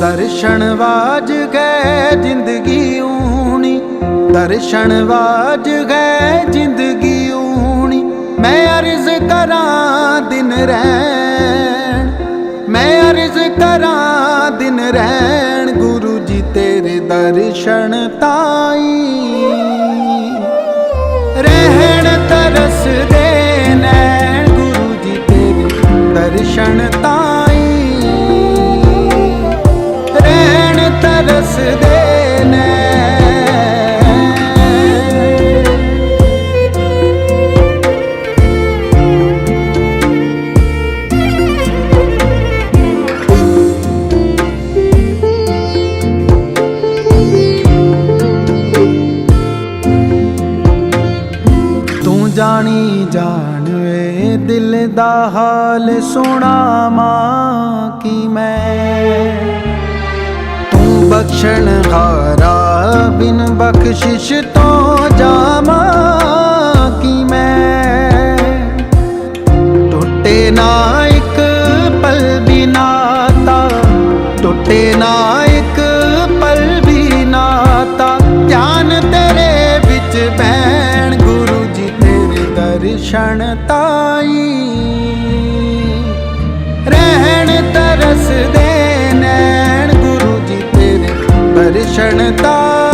ਦਰਸ਼ਨ ਵਾਜ ਗਏ ਜ਼ਿੰਦਗੀ ਊਣੀ। ਦਰਸ਼ਨ ਵਾਜ ਗਏ ਜ਼ਿੰਦਗੀ ਊਣੀ। ਮੈਂ ਅਰਜ਼ ਕਰਾਂ ਦਿਨ ਰਹਿਣ। ਮੈਂ ਅਰਜ਼ ਕਰਾਂ ਦਿਨ ਰਹਿਣ। ਤੂੰ ਜਾਣੀ ਜਾਣਵੇ ਦਿਲ ਦਾ ਹਾਲ ਸੁਣਾਵਾਂ ਕੀ ਮੈਂ? ਤੂੰ ਬਖਸ਼ਣ ਹਾਰਾ, ਬਿਨ ਬਖਸ਼ਿਸ਼ ਤੋਂ ਜਾਵਾਂ ਕੀ ਮੈਂ? ਟੁੱਟੇ ਨਾ ਇੱਕ ਪਲ ਵੀ ਨਾਤਾ ਟੁੱਟੇ ਨਾ ਦਰਸ਼ਨ ਤਾਈ। ਰਹਿਣ ਤਰਸ ਦੇ ਨੈਣ ਗੁਰੂ ਜੀ ਤੇਰੇ ਦਰਸ਼ਨ ਤਾਈ।